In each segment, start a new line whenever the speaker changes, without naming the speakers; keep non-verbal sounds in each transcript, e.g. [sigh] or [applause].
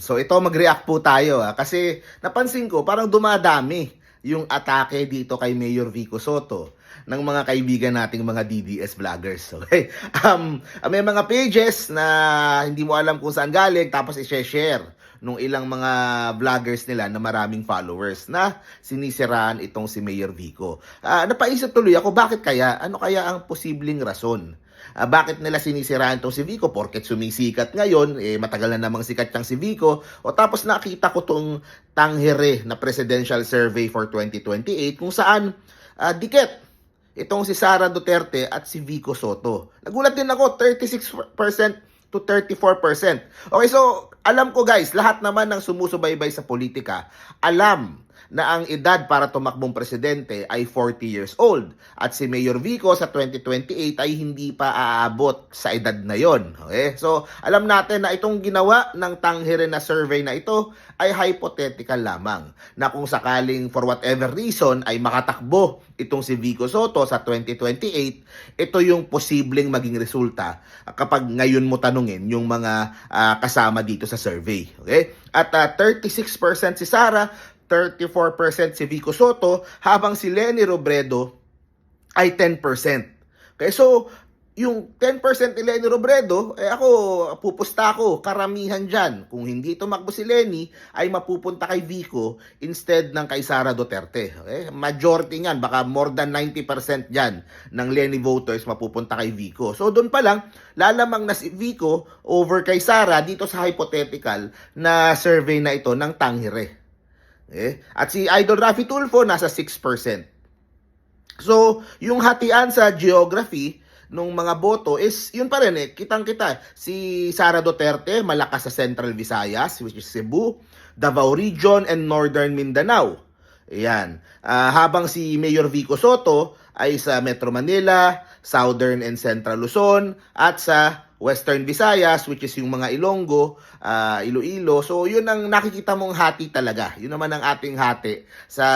So ito mag-react po tayo ah, kasi napansin ko parang dumadami yung atake dito kay Mayor Vico Soto ng mga kaibigan nating mga DDS vloggers. [laughs] Okay? Um, may mga pages na hindi mo alam kung saan galing tapos i-share nung ilang mga vloggers nila na maraming followers na sinisiraan itong si Mayor Vico. Ah, napaisip tuloy ako, bakit kaya? Ano kaya ang posibleng rason? Ah, bakit nila sinisiraan itong si Vico? Porket sumisikat ngayon, eh, matagal na namang sikat niyang si Vico. O tapos nakita ko tong tanghere na presidential survey for 2028 kung saan ah, dikit itong si Sara Duterte at si Vico Soto. Nagulat din ako, 36% to 34%. Okay, so alam ko guys, lahat naman ng sumusubaybay sa politika, alam na ang edad para tumakbong presidente ay 40 years old. At si Mayor Vico sa 2028 ay hindi pa aabot sa edad na yon. Okay? So, alam natin na itong ginawa ng tanghere na survey na ito ay hypothetical lamang. Na kung sakaling for whatever reason ay makatakbo itong si Vico Soto sa 2028, ito yung posibleng maging resulta kapag ngayon mo tanungin yung mga ah, kasama dito sa survey. Okay? At ah, 36% si Sara, 34% si Vico Soto, habang si Lenny Robredo ay 10%. Okay, so yung 10% ni Lenny Robredo, eh ako, pupusta ako, karamihan dyan. Kung hindi tumakbo si Lenny, ay mapupunta kay Vico instead ng kay Sara Duterte. Okay? Majority niyan, baka more than 90% dyan ng Lenny voters mapupunta kay Vico. So doon pa lang, lalamang na si Vico over kay Sara dito sa hypothetical na survey na ito ng Tangere. Eh? At si Idol Rafi Tulfo nasa 6%. So, yung hatian sa geography nung mga boto is yun pa rin eh, kitang-kita. Si Sara Duterte malakas sa Central Visayas, which is Cebu, Davao Region, and Northern Mindanao. Ayan. Ah, habang si Mayor Vico Soto ay sa Metro Manila, Southern and Central Luzon, at sa Western Visayas, which is yung mga Ilonggo, ah, Iloilo. So, yun ang nakikita mong hati talaga. Yun naman ang ating hati sa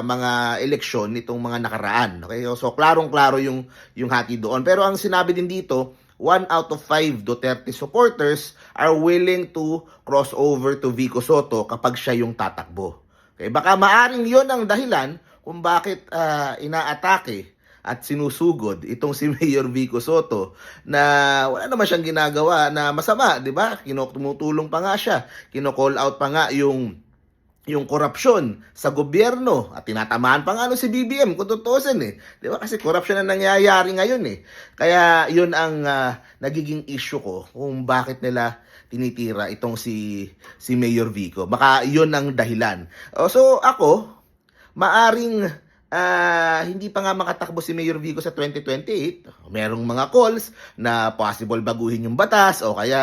mga eleksyon nitong mga nakaraan. Okay? So, klarong-klaro yung, yung hati doon. Pero ang sinabi din dito, one out of five Duterte supporters are willing to cross over to Vico Soto kapag siya yung tatakbo. Okay? Baka maaring yon ang dahilan kung bakit ah, inaatake at sinusugod itong si [laughs] Mayor Vico Soto na wala naman siyang ginagawa na masama, 'di ba? Kinutulong pa nga siya. Kino-call out pa nga yung yung korupsyon sa gobyerno at tinatamaan pa nga ano si BBM kung tutusin eh. 'Di ba? Kasi korupsyon ang nangyayari ngayon eh. Kaya 'yun ang ah, nagiging issue ko kung bakit nila tinitira itong si si Mayor Vico. Baka 'yun ang dahilan. Oh, so ako maaring ah, hindi pa nga makatakbo si Mayor Vico sa 2028. Merong mga calls na possible baguhin yung batas o kaya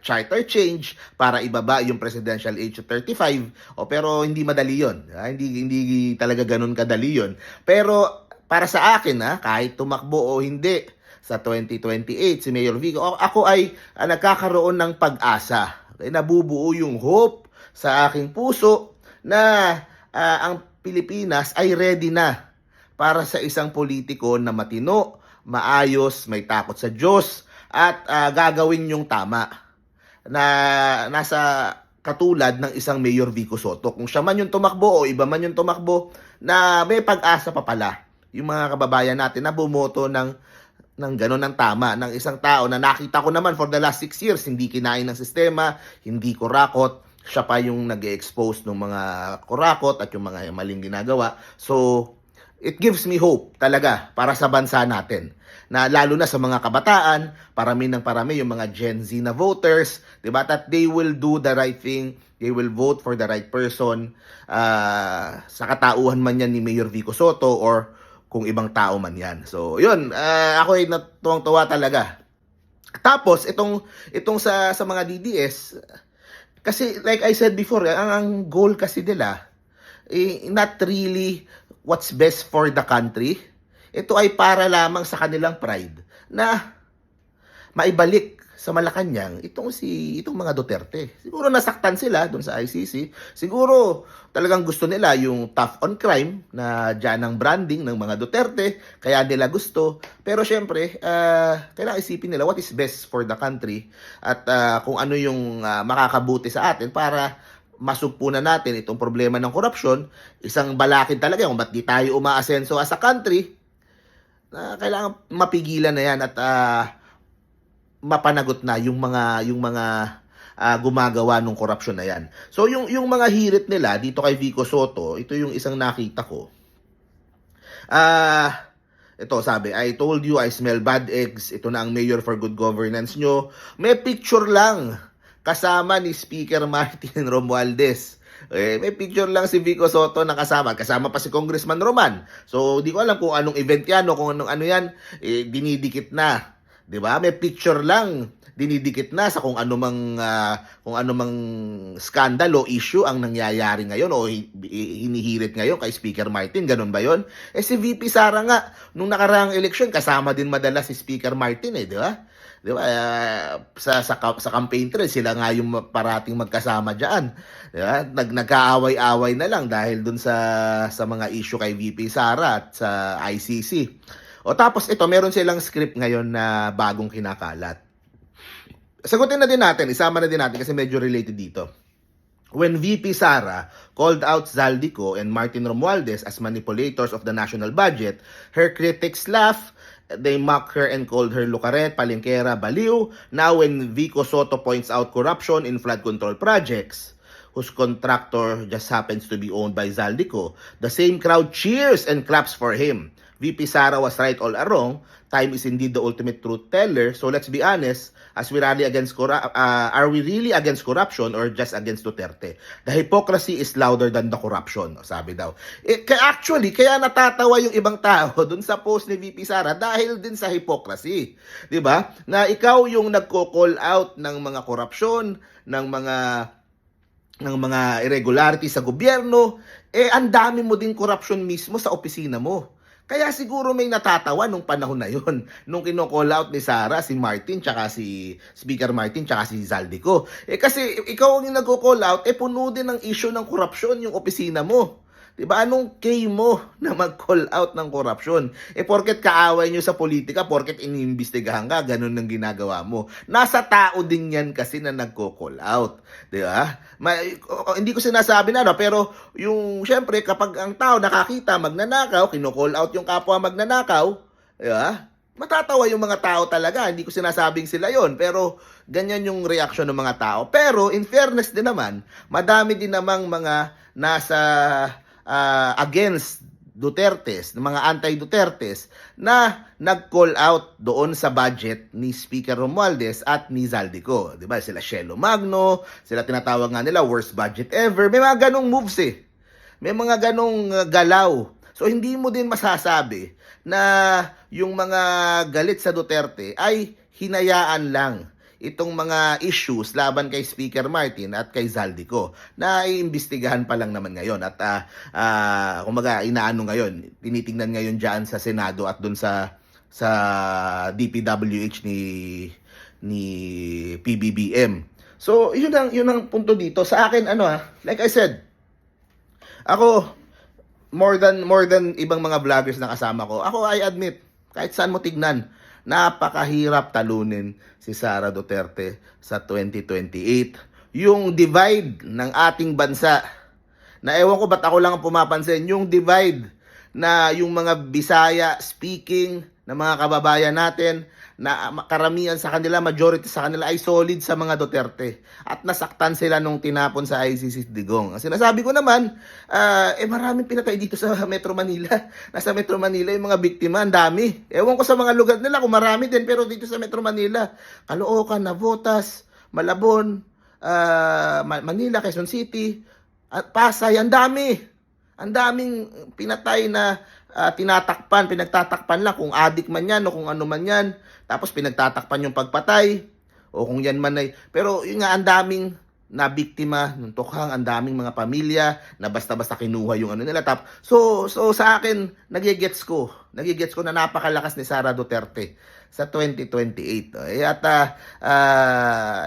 charter change para ibaba yung presidential age to 35. O pero hindi madali 'yon. Ah, hindi hindi talaga ganun kadali 'yon. Pero para sa akin ha, kahit tumakbo o hindi sa 2028 si Mayor Vico, ako- ay ah, nagkakaroon ng pag-asa. Okay, nabubuo yung hope sa aking puso na ah, ang Pilipinas ay ready na para sa isang politiko na matino, maayos, may takot sa Diyos at ah, gagawin yung tama na nasa katulad ng isang Mayor Vico Soto. Kung siya man yung tumakbo o iba man yung tumakbo na may pag-asa pa pala yung mga kababayan natin na bumoto ng ng gano'n ng tama ng isang tao na nakita ko naman for the last six years hindi kinain ng sistema, hindi kurakot, siya pa yung nag expose ng mga kurakot at yung mga maling ginagawa. So, it gives me hope talaga para sa bansa natin. Na lalo na sa mga kabataan, parami ng parami yung mga Gen Z na voters, 'di ba? That they will do the right thing, they will vote for the right person. ah, sa katauhan man yan ni Mayor Vico Soto or kung ibang tao man yan. So, yun, ah, ako ay natuwang-tuwa talaga. Tapos itong itong sa sa mga DDS kasi like I said before, ang, ang goal kasi nila eh, not really what's best for the country. Ito ay para lamang sa kanilang pride na maibalik sa Malacanang itong si itong mga Duterte. Siguro nasaktan sila doon sa ICC. Siguro talagang gusto nila yung tough on crime na diyan ang branding ng mga Duterte, kaya nila gusto. Pero syempre, ah, kailangan isipin nila what is best for the country at ah, kung ano yung ah, makakabuti sa atin para masugpunan natin itong problema ng korupsyon, isang balakid talaga kung ba't di tayo umaasenso as a country, na kailangan mapigilan na yan at ah, mapanagot na yung mga yung mga ah, gumagawa ng korupsyon na yan. So yung yung mga hirit nila dito kay Vico Soto, ito yung isang nakita ko. Ah, ito sabi, I told you I smell bad eggs. Ito na ang mayor for good governance nyo. May picture lang kasama ni Speaker Martin [laughs] Romualdez. Eh, may picture lang si Vico Soto na kasama. Kasama pa si Congressman Roman. So, di ko alam kung anong event yan o kung anong ano yan. Eh, dinidikit na. 'Di ba? May picture lang dinidikit na sa kung ano mang ah, kung ano mang skandal o issue ang nangyayari ngayon o hi- hi- hinihirit ngayon kay Speaker Martin, ganun ba 'yon? Eh si VP Sara nga nung nakaraang eleksyon kasama din madalas si Speaker Martin eh, 'di ba? 'Di ba? Ah, sa sa sa campaign trail sila nga yung parating magkasama diyan. 'Di ba? Nag nagkaaway-away na lang dahil dun sa sa mga issue kay VP Sara at sa ICC. O tapos ito, meron silang script ngayon na bagong kinakalat. Sagutin na din natin, isama na din natin kasi medyo related dito. When VP Sara called out Zaldico and Martin Romualdez as manipulators of the national budget, her critics laugh, they mock her and called her lukaret, palengkera, baliw. Now when Vico Soto points out corruption in flood control projects, whose contractor just happens to be owned by Zaldico, the same crowd cheers and claps for him. VP Sara was right all along. Time is indeed the ultimate truth teller. So let's be honest, as we rally against corru- uh, are we really against corruption or just against Duterte? The hypocrisy is louder than the corruption, sabi daw. Eh, kaya actually, kaya natatawa yung ibang tao [laughs] dun sa post ni VP Sara dahil din sa hypocrisy. ba? Na ikaw yung nagko-call out ng mga korupsyon, ng mga ng mga irregularity sa gobyerno, eh ang dami mo din corruption mismo sa opisina mo. Kaya siguro may natatawa nung panahon na yon [laughs] nung kino-call out ni Sara si Martin tsaka si Speaker Martin tsaka si Zaldico. Eh kasi ikaw ang yung nagko-call out, eh puno din ng issue ng korupsyon yung opisina mo. 'Di ba? Anong kay mo [laughs] na mag-call out ng korupsyon? Eh porket kaaway nyo sa politika, porket iniimbestigahan ka, ganun ang ginagawa mo. Nasa tao din 'yan kasi na nagko-call out, 'di ba? Ma- hindi ko sinasabi na no, pero yung syempre kapag ang tao nakakita magnanakaw, kino-call out yung kapwa magnanakaw, 'di ba? Matatawa yung mga tao talaga. Hindi ko sinasabing sila yon pero ganyan yung reaction ng mga tao. Pero in fairness din naman, madami din namang mga nasa ah, against Dutertes, ng mga anti-Dutertes na nag-call out doon sa budget ni Speaker Romualdez at ni Zaldico. 'Di ba? Sila Shelo Magno, sila tinatawag nga nila worst budget ever. May mga ganong moves eh. May mga ganong uh, galaw. So hindi mo din masasabi na yung mga galit sa Duterte ay hinayaan lang itong mga issues laban kay Speaker Martin at kay Zaldico na iimbestigahan pa lang naman ngayon at ah ah, kumaga inaano ngayon tinitingnan ngayon diyan sa Senado at doon sa sa DPWH ni ni PBBM. So, yun ang yun ang punto dito sa akin ano ah, like I said, ako more than more than ibang mga vloggers na kasama ko. Ako I admit, kahit saan mo tignan, napakahirap talunin si Sara Duterte sa 2028. Yung divide ng ating bansa, na ewan ko ba't ako lang ang pumapansin, yung divide na yung mga Bisaya speaking na mga kababayan natin na karamihan sa kanila, majority sa kanila ay solid sa mga Duterte. At nasaktan sila nung tinapon sa ICC Digong. Ang sinasabi ko naman, ah, eh maraming pinatay dito sa [laughs] Metro Manila. Nasa Metro Manila yung mga biktima, ang dami. Ewan ko sa mga lugar nila kung marami din, pero dito sa Metro Manila, Caloocan, Navotas, Malabon, Ma- Manila, Quezon City, at Pasay, ang dami. Ang daming pinatay na ah, tinatakpan, pinagtatakpan lang kung adik man yan o kung ano man yan. Tapos pinagtatakpan yung pagpatay o kung yan man ay. Pero yun nga, ang daming na biktima ng tukhang ang daming mga pamilya na basta-basta kinuha yung ano nila tap. So so sa akin nagigets ko, nagigets ko na napakalakas ni Sara Duterte sa 2028. Eh, at ah, ah,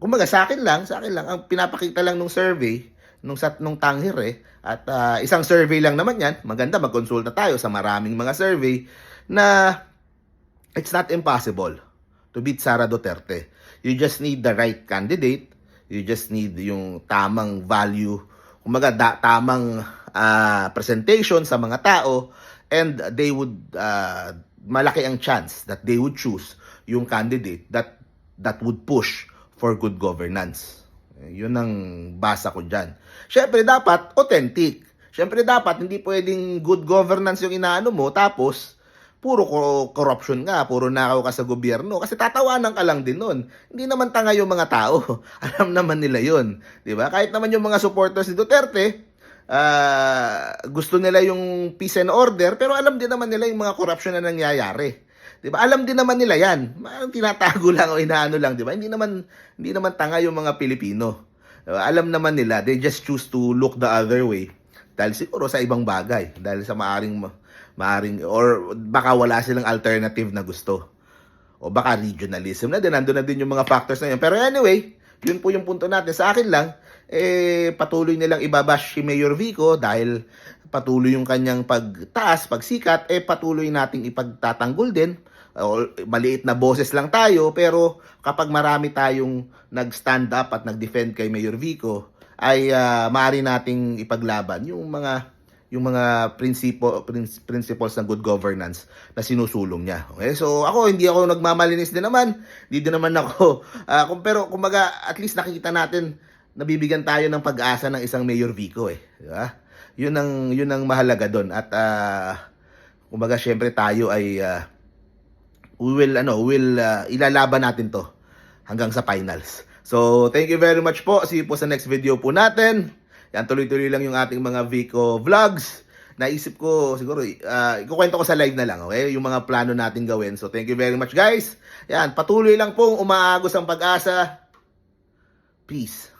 kumbaga sa akin lang, sa akin lang ang pinapakita lang nung survey nung nung tanghir eh at ah, isang survey lang naman yan. Maganda magkonsulta tayo sa maraming mga survey na it's not impossible to beat Sara Duterte. You just need the right candidate. You just need yung tamang value, kumaga da, tamang ah, presentation sa mga tao and they would ah, malaki ang chance that they would choose yung candidate that that would push for good governance. Yun ang basa ko dyan. Siyempre, dapat authentic. Siyempre, dapat hindi pwedeng good governance yung inaano mo, tapos puro corruption nga, puro nakaw ka sa gobyerno. Kasi tatawanan ka lang din nun. Hindi naman tanga yung mga tao. [laughs] Alam naman nila yun. Ba? Kahit naman yung mga supporters ni Duterte, ah, gusto nila yung peace and order, pero alam din naman nila yung mga corruption na nangyayari. 'Di ba? Alam din naman nila 'yan. Tinatago lang o inaano lang, 'di ba? Hindi naman hindi naman tanga yung mga Pilipino. 'Di ba? Alam naman nila, they just choose to look the other way dahil siguro sa ibang bagay, dahil sa maaring maaring or baka wala silang alternative na gusto. O baka regionalism na din, nandun na din yung mga factors na yun. Pero anyway, yun po yung punto natin. Sa akin lang, eh, patuloy nilang ibabash si Mayor Vico dahil patuloy yung kanyang pagtaas, pagsikat, eh patuloy nating ipagtatanggol din. O, maliit na boses lang tayo, pero kapag marami tayong nag-stand up at nag-defend kay Mayor Vico, ay uh, maaari nating ipaglaban yung mga yung mga prinsipo, prin- principles ng good governance na sinusulong niya. Okay? So ako hindi ako nagmamalinis din naman. Hindi din naman ako [laughs] ah, kung pero kumbaga at least nakikita natin nabibigyan tayo ng pag-asa ng isang Mayor Vico eh, di ba? Yun ang yun ang mahalaga doon at ah, kumbaga syempre tayo ay ah, we will ano, we will ah, ilalaban natin to hanggang sa finals. So, thank you very much po. See you po sa next video po natin. Yan, tuloy-tuloy lang yung ating mga Vico vlogs. Naisip ko, siguro, uh, ikukwento ko sa live na lang, okay? Yung mga plano natin gawin. So, thank you very much, guys. Yan, patuloy lang pong umaagos ang pag-asa. Peace.